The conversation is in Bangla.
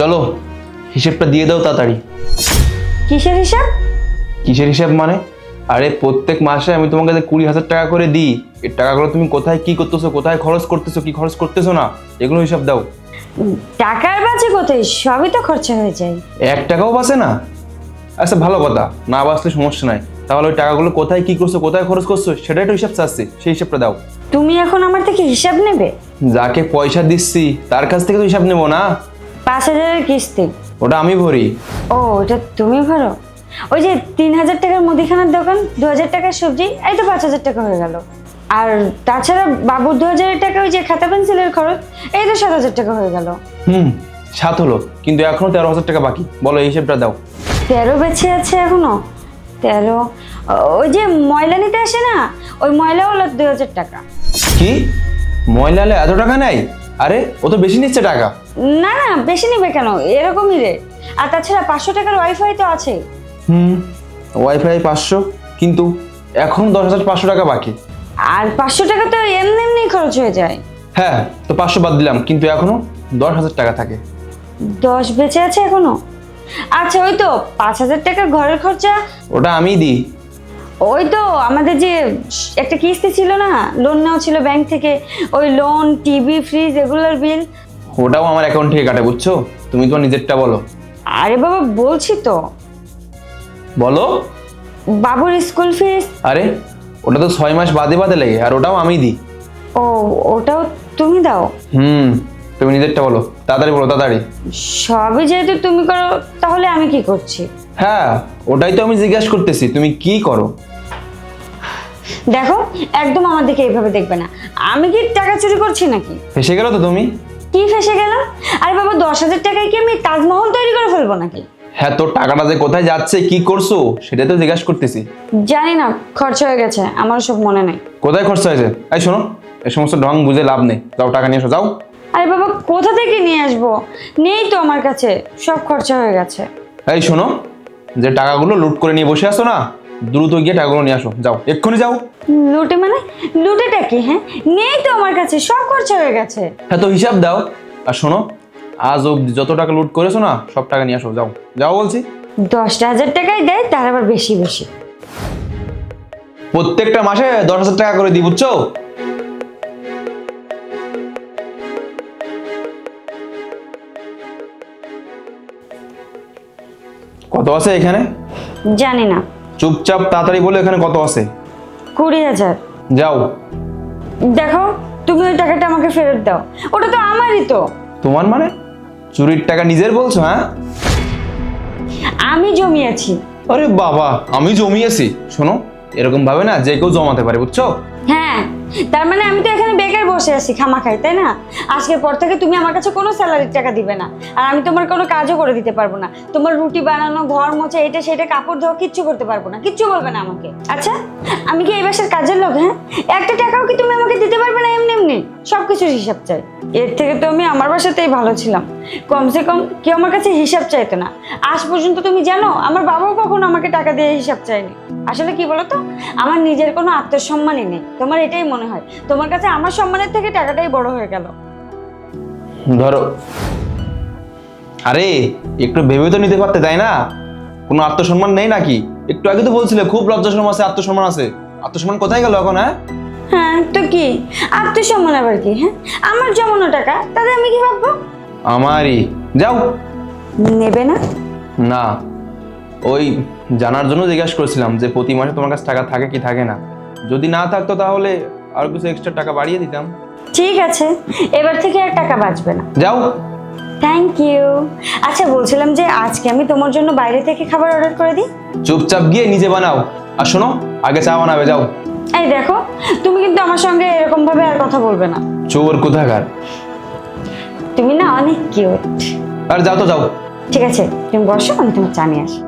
চলো হিসেবটা দিয়ে দাও তাড়াতাড়ি। কিসের হিসাব? কিসের হিসাব মানে? আরে প্রত্যেক মাসে আমি তোমাকে যে কুড়ি হাজার টাকা করে দিই এই টাকাগুলো তুমি কোথায় কি করতেছো কোথায় খরচ করতেছো কি খরচ করতেছো না এগুলো হিসাব দাও। টাকার বাজে কোথায়? সবই তো খরচা হয়ে যায়। এক টাকাও বাঁচে না? আচ্ছা ভালো কথা না বাঁচলে সমস্যা নাই। তাহলে ওই টাকাগুলো কোথায় কি করছ কোথায় খরচ করছ সেটাই তো হিসাব চাচ্ছি সেই হিসাবটা দাও। তুমি এখন আমার থেকে হিসাব নেবে? যাকে পয়সা দিচ্ছি তার কাছ থেকে তো হিসাব নেব না। পাঁচ হাজারের কিস্তি। ওটা আমি ভরি। ও ওটা তুমি ভরো? ওই যে তিন হাজার টাকার মুদিখানার দোকান দু হাজার টাকার সবজি এই তো পাঁচ হাজার টাকা হয়ে গেল। আর তাছাড়া বাবুর দু হাজারের টাকা ওই যে খাতা পেন্সিলের খরচ এই তো সাত হাজার টাকা হয়ে গেল। হুম সাত হলো কিন্তু এখনও তেরো হাজার টাকা বাকি। বলো এই হিসাবটা দাও। তেরো বেঁচে আছে এখনও? তেরো ওই যে ময়লা নিতে আসে না? ওই ময়লা হলো দুই হাজার টাকা। কি? ময়লালে এত টাকা নেই? আরে ও তো বেশি নিচ্ছে টাকা। না না বেশি নেবে কেন? এরকমই রে। আর তাছাড়া পাঁচশো টাকার ওয়াইফাই তো আছে। হুম ওয়াইফাই পাঁচশো কিন্তু এখন দশ হাজার পাঁচশো টাকা বাকি। আর পাঁচশো টাকা তো এমনি এমনি খরচ হয়ে যায়। হ্যাঁ তো পাঁচশো বাদ দিলাম কিন্তু এখনও দশ হাজার টাকা থাকে। দশ বেঁচে আছে এখনও? আচ্ছা ওই তো পাঁচ হাজার টাকা ঘরের খরচা ওটা আমিই দিই। ওই তো আমাদের যে একটা কিস্তি ছিল না লোন নেওয়া ছিল ব্যাংক থেকে ওই লোন টিভি ফ্রিজ এগুলোর বিল ওটাও আমার অ্যাকাউন্ট থেকে কাটে বুঝছ? তুমি তোমার নিজেরটা বলো। আরে বাবা বলছি তো। বলো। বাবুর স্কুল ফিস আরে ওটা তো ছয় মাস বাদে বাদে লাগে আর ওটাও আমি দিই। ও ওটাও তুমি দাও? হুম তুমি নিজেরটা বলো তাড়াতাড়ি বলো তাড়াতাড়ি। সবই যেহেতু তুমি করো তাহলে আমি কি করছি? হ্যাঁ ওটাই তো আমি জিজ্ঞাসা করতেছি তুমি কি করো? দেখো একদম আমার দিকে এইভাবে দেখবে না। আমি কি টাকা চুরি করছি নাকি? ফেসে গেলো তো তুমি? কি ফেসে গেলাম আরে বাবা দশ হাজার টাকায় কি আমি তাজমহল তৈরি করে ফেলব নাকি? হ্যাঁ তোর টাকাটা যে কোথায় যাচ্ছে কি করছ সেটা তো জিজ্ঞাসা করতেছি। জানি না খরচ হয়ে গেছে আমার সব মনে নেই। কোথায় খরচা হয়েছে? এই শোনো এই সমস্ত ঢং বুঝে লাভ নেই। যাও টাকা নিয়ে এসো যাও। আরে বাবা কোথা থেকে নিয়ে আসব? নেই তো আমার কাছে সব খরচা হয়ে গেছে। এই শোনো যে টাকাগুলো লুট করে নিয়ে বসে আছো না দ্রুত গিয়ে টাকাগুলো নিয়ে আসো। যাও। এক্ষুনি যাও। লুটে মানে? লুটেটা কি হ্যাঁ? নেই তো আমার কাছে সব খরচা হয়ে গেছে। হ্যাঁ তো হিসাব দাও। আর শোনো আজ অব্দি যত টাকা লুট করেছ না সব টাকা নিয়ে আসো যাও। যাও বলছি। দশটা হাজার টাকাই দেয় তার আবার বেশি বেশি। প্রত্যেকটা মাসে দশ হাজার টাকা করে দিই বুঝছ? কত আছে এখানে? জানি না। চুপচাপ তাড়াতাড়ি বলে এখানে কত আছে? কুড়ি হাজার। যাও। দেখো তুমি ওই টাকাটা আমাকে ফেরত দাও। ওটা তো আমারই তো। তোমার মানে? চুরির টাকা নিজের বলছো হ্যাঁ? আমি জমিয়েছি। আরে বাবা আমি জমিয়েছি। শোনো এরকম ভাবে না যে কেউ জমাতে পারে বুঝছ? হ্যাঁ তার মানে আমি তো এখানে বসে আছি, খামা খাই, তাই না? আজকের পর থেকে তুমি আমার কাছে কোনো স্যালারির টাকা দিবে না। আর আমি তোমার কোনো কাজও করে দিতে পারব না। তোমার রুটি বানানো, ঘর মোছা, এটা সেটা, কাপড় ধোয়া, কিচ্ছু করতে পারব না। কিচ্ছু বলবে না আমাকে। আচ্ছা আমি কি এই বাসার কাজের লোক হ্যাঁ? একটা টাকাও কি তুমি আমাকে দিতে পারবে না এমনি এমনি? সব কিছুর হিসাব চাই। এর থেকে তো আমি আমার বাসাতেই ভালো ছিলাম। কমসে কম কেউ আমার কাছে হিসাব চাইতো না। আজ পর্যন্ত তুমি জানো, আমার বাবাও কখনো আমাকে টাকা দিয়ে হিসাব চায়নি। আসলে কি বলতো? আমার নিজের কোনো আত্মসম্মানই নেই। তোমার এটাই মনে হয়। তোমার কাছে আমার সম্মানের থেকে টাকাটাই বড় হয়ে গেল। ধরো। আরে একটু ভেবে তো নিতে পারতে তাই না? কোনো আত্মসম্মান নেই নাকি? একটু আগে তো বলছিলে খুব লজ্জা শরম আছে আত্মসম্মান আছে। আত্মসম্মান কোথায় গেল এখন হ্যাঁ? হ্যাঁ তো কি? আত্মসম্মান আবার কি হ্যাঁ? আমার জমানো টাকা তাতে আমি কি ভাববো? আমারই। যাও। নেবে না? না। ওই জানার জন্য জিজ্ঞাসা করেছিলাম যে প্রতি মাসে তোমার কাছে টাকা থাকে কি থাকে না। যদি না থাকতো তাহলে আর কিছু এক্সট্রা টাকা বাড়িয়ে দিতাম। ঠিক আছে এবার থেকে আর টাকা বাঁচবে না। যাও। থ্যাংক ইউ আচ্ছা বলছিলাম যে আজকে আমি তোমার জন্য বাইরে থেকে খাবার অর্ডার করে দিই? চুপচাপ গিয়ে নিজে বানাও। আর শোনো আগে চা বানাবে যাও। এই দেখো তুমি কিন্তু আমার সঙ্গে এরকম ভাবে আর কথা বলবে না। চোর কোথাকার? তুমি না অনেক কিউট আর যাও তো যাও। ঠিক আছে তুমি বসো আমি তোমার চা নিয়ে আসি।